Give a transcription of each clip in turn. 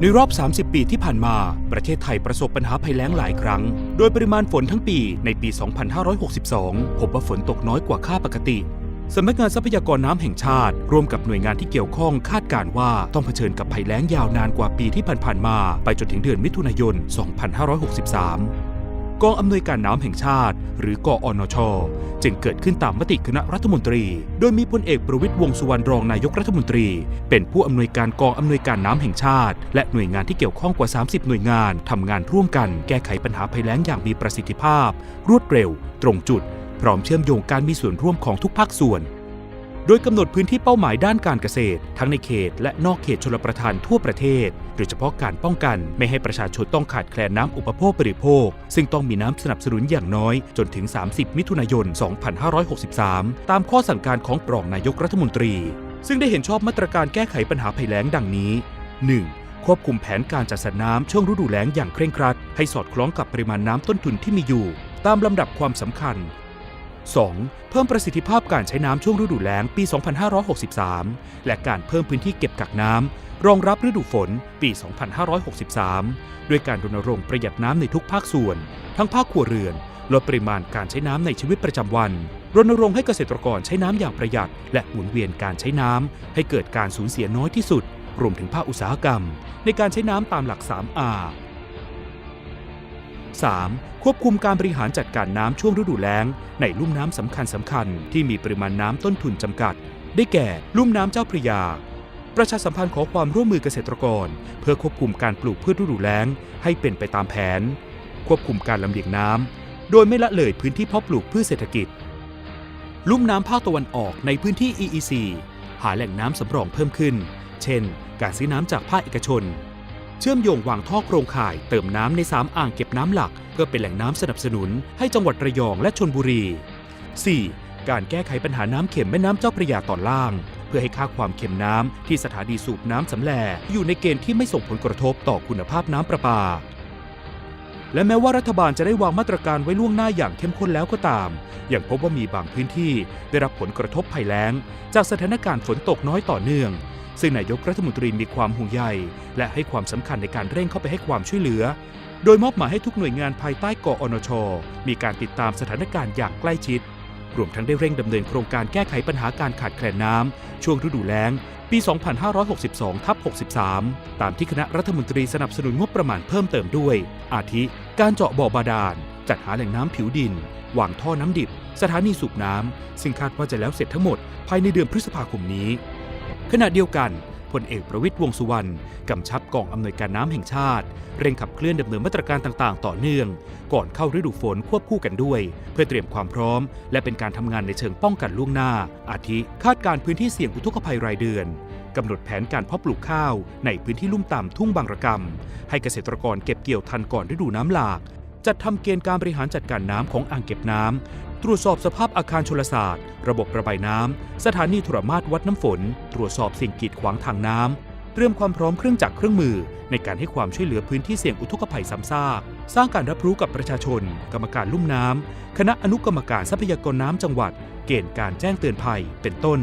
ในรอบ 30 ปีที่ผ่านมา ประเทศไทยประสบปัญหาภัยแล้งหลายครั้ง โดยปริมาณฝนทั้งปีในปี 2562 พบว่าฝนตกน้อยกว่าค่าปกติ สำนักงานทรัพยากรน้ำแห่งชาติ ร่วมกับหน่วยงานที่เกี่ยวข้องคาดการว่าต้องเผชิญกับภัยแล้งยาวนานกว่าปีที่ผ่านๆมา ไปจนถึงเดือนมิถุนายน 2563 กองอำนวยการน้ำแห่งชาติ หรือกอนช จึงเกิดขึ้นตามมติคณะรัฐมนตรี โดยมีพลเอกประวิตยวงสุวรรณรองนายกรัฐมนตรี เป็นผู้อำนวยการกองอำนวยการน้ำแห่งชาติ และหน่วยงานที่เกี่ยวข้องกว่า 30 หน่วยงานทำงานร่วมกันแก้ไขปัญหาภัยแล้งอย่างมีประสิทธิภาพ รวดเร็ว ตรงจุด พร้อมเชื่อมโยงการมีส่วนร่วมของทุกภาคส่วนโดยกำหนดพื้นที่เป้าหมายด้านการเกษตร ทั้งในเขตและนอกเขตชลประทานทั่วประเทศ โดยเฉพาะการป้องกันไม่ให้ประชาชนต้องขาดแคลนน้ำอุปโภคบริโภค ซึ่งต้องมีน้ำสนับสนุนอย่างน้อย จนถึง 30 มิถุนายน 2563 ตามข้อสั่งการของรองนายกรัฐมนตรี ซึ่งได้เห็นชอบมาตรการแก้ไขปัญหาภัยแล้งดังนี้ 1. ควบคุมแผนการจัดสรรน้ำช่วงฤดูแล้งอย่างเคร่งครัด ให้สอดคล้องกับปริมาณน้ำต้นทุนที่มีอยู่ ตามลำดับความสำคัญ 2. เพิ่มประสิทธิภาพการใช้น้ำช่วงฤดูแล้งปี 2563 และการเพิ่มพื้นที่เก็บกักน้ำรองรับฤดูฝนปี 2563 ด้วยการรณรงค์ประหยัดน้ำในทุกภาคส่วน ทั้งภาคครัวเรือน ลดปริมาณการใช้น้ำในชีวิตประจำวัน รณรงค์ให้เกษตรกรใช้น้ำอย่างประหยัด และหมุนเวียนการใช้น้ำให้เกิดการสูญเสียน้อยที่สุด รวมถึงภาคอุตสาหกรรม ในการใช้น้ำตามหลัก 3R 3. ควบคุมการบริหารจัดการน้ำช่วงฤดูแล้ง ในลุ่มน้ำสำคัญสำคัญที่มีปริมาณน้ำต้นทุนจำกัด ได้แก่ ลุ่มน้ำเจ้าพระยา ประชาสัมพันธ์ขอความร่วมมือเกษตรกร เพื่อควบคุมการปลูกพืชฤดูแล้ง ให้เป็นไปตามแผน ควบคุมการลำเลียงน้ำโดยไม่ละเลยพื้นที่เพาะปลูกพืชเศรษฐกิจ ลุ่มน้ำภาคตะวันออกในพื้นที่ EEC หาแหล่งน้ำสำรองเพิ่มขึ้น เช่น การซื้อน้ำจากภาคเอกชน เชื่อมโยงวางท่อโครงข่ายเติมน้ำใน 3 อ่างเก็บน้ำหลัก เพื่อเป็นแหล่งน้ำสนับสนุน ให้จังหวัดระยองและชนบุรี 4. การแก้ไขปัญหาน้ำเข็มแม่น้ำเจ้าพระยาตอนล่าง เพื่อให้ค่าความเค็มน้ำที่สถานีสูบน้ำสำแลอยู่ในเกณฑ์ที่ไม่ส่งผลกระทบต่อคุณภาพน้ำประปา และแม้ว่ารัฐบาลจะได้วางมาตรการไว้ล่วงหน้าอย่างเข้มข้นแล้วก็ตาม ยังพบว่ามีบางพื้นที่ได้รับผลกระทบภัยแล้ง จากสถานการณ์ฝนตกน้อยต่อเนื่อง ซึ่งนายกรัฐมนตรีมีความห่วงใย และให้ความสำคัญในการเร่งเข้าไปให้ความช่วยเหลือ โดยมอบหมายให้ทุกหน่วยงานภายใต้กอนช มีการติดตามสถานการณ์อย่างใกล้ชิด รวมทั้งได้เร่งดำเนินโครงการแก้ไขปัญหาการขาดแคลนน้ำช่วงฤดูแล้ง ปี 2562ทับ63 ตามที่คณะรัฐมนตรีสนับสนุนงบประมาณเพิ่มเติมด้วย อาทิ การเจาะบ่อบาดาล จัดหาแหล่งน้ำผิวดิน วางท่อน้ำดิบ สถานีสูบน้ำซึ่งคาดว่าจะแล้วเสร็จทั้งหมดภายในเดือนพฤษภาคมนี้ ขณะเดียวกันพลเอกประวิตยวงสุวรรณกำชับกองอำนวยการน้ำแห่งชาติ เร่งขับเคลื่อนดำเนินมาตรการต่างๆ ต่อเนื่อง ก่อนเข้าฤดูฝนควบคู่กันด้วย เพื่อเตรียมความพร้อม และเป็นการทำงานในเชิงป้องกันล่วงหน้า อาทิคาดการพื้นที่เสี่ยงอุทกภัยรายเดือนกำหนดแผนการเพาะปลูกข้าวในพื้นที่ลุ่มต่ำทุ่งบางระกำให้เกษตรกรเก็บเกี่ยวทันก่อนฤดูน้ำหลาก จัดทำเกณฑ์การบริหารจัดการน้ำของอ่างเก็บน้ำ ตรวจสอบสภาพอาคารชลศาสตร์ ระบบระบายน้ำ สถานีโทรมาตรวัดน้ำฝน ตรวจสอบสิ่งกีดขวางทางน้ำ เตรียมความพร้อมเครื่องจักรเครื่องมือ ในการให้ความช่วยเหลือพื้นที่เสี่ยงอุทกภัยซ้ำซาก สร้างการรับรู้กับประชาชน กรรมการลุ่มน้ำ คณะอนุกรรมการทรัพยากรน้ำจังหวัด เกณฑ์การแจ้งเตือนภัย เป็นต้น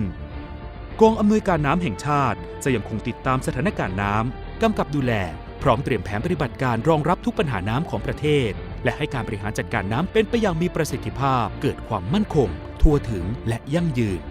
กองอำนวยการน้ำแห่งชาติ จะยังคงติดตามสถานการณ์น้ำกำกับดูแลพร้อมเตรียมแผนปฏิบัติการรองรับทุกปัญหาน้ำของประเทศ และให้การบริหารจัดการน้ำเป็นไปอย่างมีประสิทธิภาพ เกิดความมั่นคง ทั่วถึงและยั่งยืน